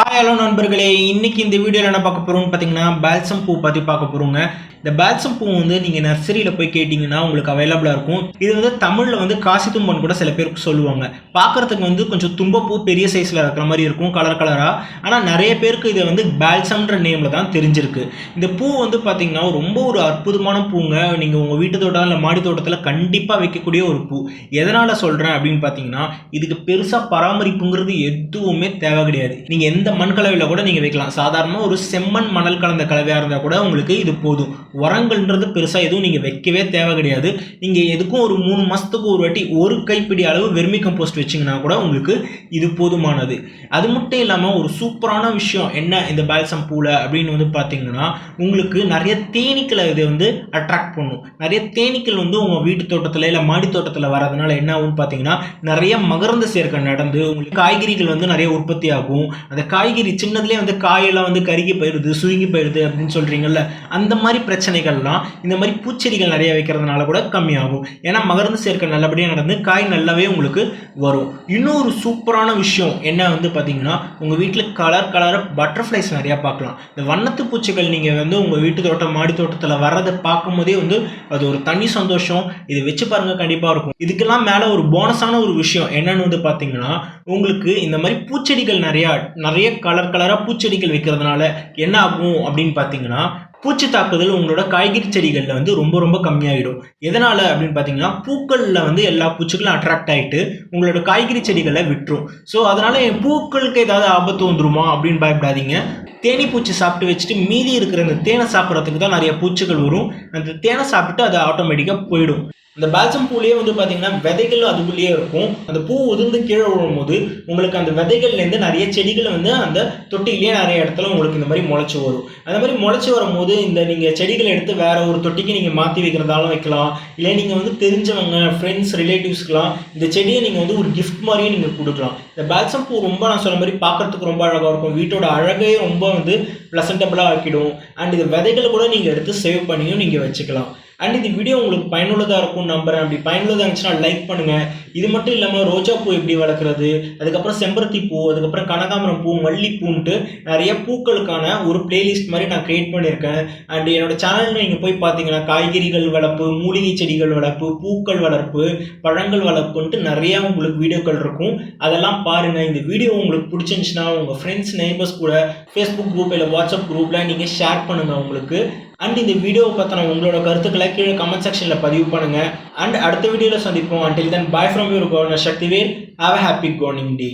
Hi hello நண்பர்களே. இன்றைக்கி இந்த வீடியோவில் என்ன பார்க்க போகிறோம்னு பார்த்தீங்கன்னா பால்சம் பூ பற்றி பார்க்க போகிறோங்க இந்த பால்சம் பூ வந்து நீங்கள் நர்சரியில் போய் கேட்டிங்கன்னா உங்களுக்கு அவைலபிளாக இருக்கும். இது வந்து தமிழில் வந்து காசி தும்பன் கூட சில பேருக்கு சொல்லுவாங்க. பார்க்குறதுக்கு வந்து கொஞ்சம் தும்பப்பூ பெரிய சைஸில் இருக்கிற மாதிரி இருக்கும் கலர் கலராக ஆனால் நிறைய பேருக்கு இது வந்து பால்சம்ன்ற நேமில் தான் தெரிஞ்சிருக்கு. இந்த பூ வந்து பார்த்தீங்கன்னா ரொம்ப ஒரு அற்புதமான பூங்க. நீங்கள் உங்கள் வீட்டு தோட்டம் இல்லை மாடி தோட்டத்தில் கண்டிப்பாக வைக்கக்கூடிய ஒரு பூ. எதனால் சொல்கிறேன் அப்படின்னு பார்த்தீங்கன்னா இதுக்கு பெருசாக பராமரிப்புங்கிறது எதுவுமே தேவை கிடையாது. நீங்கள் எந்த மண் கலவையில் கூட நீங்கள் வைக்கலாம். சாதாரணமாக ஒரு செம்மண் மணல் கலந்த கலவையாக இருந்தால் கூட உங்களுக்கு இது போதும். உரங்கள்ன்றது பெருசாக எதுவும் நீங்கள் வைக்கவே தேவை கிடையாது. நீங்கள் எதுக்கும் ஒரு மூணு மாதத்துக்கு ஒரு வாட்டி ஒரு கைப்பிடி அளவு வெர்மி கம்போஸ்ட் வச்சிங்கன்னா கூட உங்களுக்கு இது போதுமானது. அது மட்டும் இல்லாமல் ஒரு சூப்பரான விஷயம் என்ன இந்த பால்சம் பூவில் அப்படின்னு வந்து பார்த்தீங்கன்னா உங்களுக்கு நிறைய தேனீக்களை இது வந்து அட்ராக்ட் பண்ணும். நிறைய தேனீக்கள் வந்து உங்கள் வீட்டு தோட்டத்தில் இல்லை மாடி தோட்டத்தில் வரதுனால என்ன ஆகும்னு பார்த்தீங்கன்னா நிறைய மகரந்த சேர்க்கை நடந்து உங்களுக்கு காய்கறிகள் வந்து நிறைய உற்பத்தி ஆகும். அந்த காய்கறி சின்னதுலேயே வந்து காயெல்லாம் வந்து கருகி போயிடுது சுருங்கி போயிடுது அப்படின்னு சொல்கிறீங்கல்ல அந்த மாதிரி பிரச்சனைகள்லாம் இந்த மாதிரி பூச்செடிகள் நிறைய வைக்கிறதுனால கூட கம்மியாகும். ஏன்னா மகரந்த சேர்க்கை நல்லபடியாக நடந்து காய் நல்லாவே உங்களுக்கு வரும். இன்னொரு சூப்பரான விஷயம் என்ன வந்து பார்த்தீங்கன்னா உங்கள் வீட்டில் கலர் கலராக பட்டர்ஃப்ளைஸ் நிறையா பார்க்கலாம். இந்த வண்ணத்து பூச்சிகள் நீங்கள் வந்து உங்கள் வீட்டு தோட்டம் மாடி தோட்டத்தில் வர்றதை பார்க்கும்போதே வந்து அது ஒரு தனி சந்தோஷம். இது வச்சு பாருங்கள் கண்டிப்பாக இருக்கும். இதுக்கெல்லாம் மேலே ஒரு போனஸான ஒரு விஷயம் என்னன்னு வந்து பார்த்தீங்கன்னா உங்களுக்கு இந்த மாதிரி பூச்செடிகள் நிறையா நிறைய கலர் கலராக பூச்செடிகள் வைக்கிறதுனால என்ன ஆகும் அப்படின்னு பார்த்தீங்கன்னா பூச்சி தாக்குதல் உங்களோட காய்கறி செடிகளில் வந்து ரொம்ப ரொம்ப கம்மியாகிடும் எதனால் அப்படின்னு பார்த்தீங்கன்னா பூக்களில் வந்து எல்லா பூச்சிகளும் அட்ராக்ட் ஆகிட்டு உங்களோட காய்கறி செடிகளை விட்டுரும். ஸோ அதனால் என் பூக்களுக்கு ஏதாவது ஆபத்து வந்துருமா அப்படின்னு பயப்படாதீங்க. தேனி பூச்சி சாப்பிட்டு வச்சுட்டு மீதி இருக்கிற அந்த தேனை சாப்பிட்றதுக்கு தான் நிறைய பூச்சிகள் வரும். அந்த தேனை சாப்பிட்டு அது ஆட்டோமேட்டிக்காக போயிடும். இந்த பால்சம் பூலேயே வந்து பார்த்தீங்கன்னா விதைகள் அதுக்குள்ளேயே இருக்கும். அந்த பூ உதிர்ந்து கீழே விழும்போது உங்களுக்கு அந்த விதைகள்லேருந்து நிறைய செடிகள் வந்து அந்த தொட்டிலேயே நிறைய இடத்துல உங்களுக்கு இந்த மாதிரி முளைச்சி வரும். அந்த மாதிரி முளைச்சி வரும்போது இந்த நீங்கள் செடிகளை எடுத்து வேற ஒரு தொட்டிக்கு நீங்கள் மாற்றி வைக்கிறதாலும் வைக்கலாம். இல்லை நீங்கள் வந்து தெரிஞ்சவங்க ஃப்ரெண்ட்ஸ் ரிலேட்டிவ்ஸ்க்குலாம் இந்த செடியை நீங்கள் வந்து ஒரு கிஃப்ட் மாதிரியே நீங்கள் கொடுக்கலாம். இந்த பால்சம் பூ ரொம்ப நான் சொன்ன மாதிரி பார்க்கறதுக்கு ரொம்ப அழகாக இருக்கும். வீட்டோட அழகையே ரொம்ப வந்து ப்ளசன்டபுளாக ஆக்கிடும். அண்ட் இந்த விதைகளை கூட நீங்கள் எடுத்து சேவ் பண்ணியும் நீங்கள் வச்சுக்கலாம். அண்ட் இந்த வீடியோ உங்களுக்கு பயனுள்ளதாக இருக்கும் நம்புறேன். அப்படி பயனுள்ளதாக இருந்துச்சுன்னா லைக் பண்ணுங்கள் இது மட்டும் இல்லாமல் ரோஜா பூ எப்படி வளர்க்குறது? அதுக்கப்புறம் செம்பருத்தி பூ அதுக்கப்புறம் கனகாம்பரம் பூ மல்லிப்பூன்ட்டு நிறைய பூக்களுக்கான ஒரு பிளேலிஸ்ட் மாதிரி நான் க்ரியேட் பண்ணியிருக்கேன். அண்ட் என்னோட சேனலில் நீங்கள் போய் பார்த்தீங்கன்னா காய்கறிகள் வளர்ப்பு மூலிகை செடிகள் வளர்ப்பு பூக்கள் வளர்ப்பு பழங்கள் வளர்ப்புன்ட்டு நிறையா உங்களுக்கு வீடியோக்கள் இருக்கும். அதெல்லாம் பாருங்கள் இந்த வீடியோ உங்களுக்கு பிடிச்சிருந்துச்சுன்னா உங்கள் ஃப்ரெண்ட்ஸ் நெய்பர்ஸ் கூட ஃபேஸ்புக் குரூப் இல்லை வாட்ஸ்அப் குரூப்பில் நீங்கள் ஷேர் பண்ணுங்கள் உங்களுக்கு. அண்ட் இந்த வீடியோவை பற்றின உங்களோட கருத்துக்களை கீழே கமெண்ட் செக்ஷனில் பதிவு பண்ணுங்கள் அண்ட் அடுத்த வீடியோவில் சந்திப்போம். Until then bye from your governor Sakthivel have a happy cooking day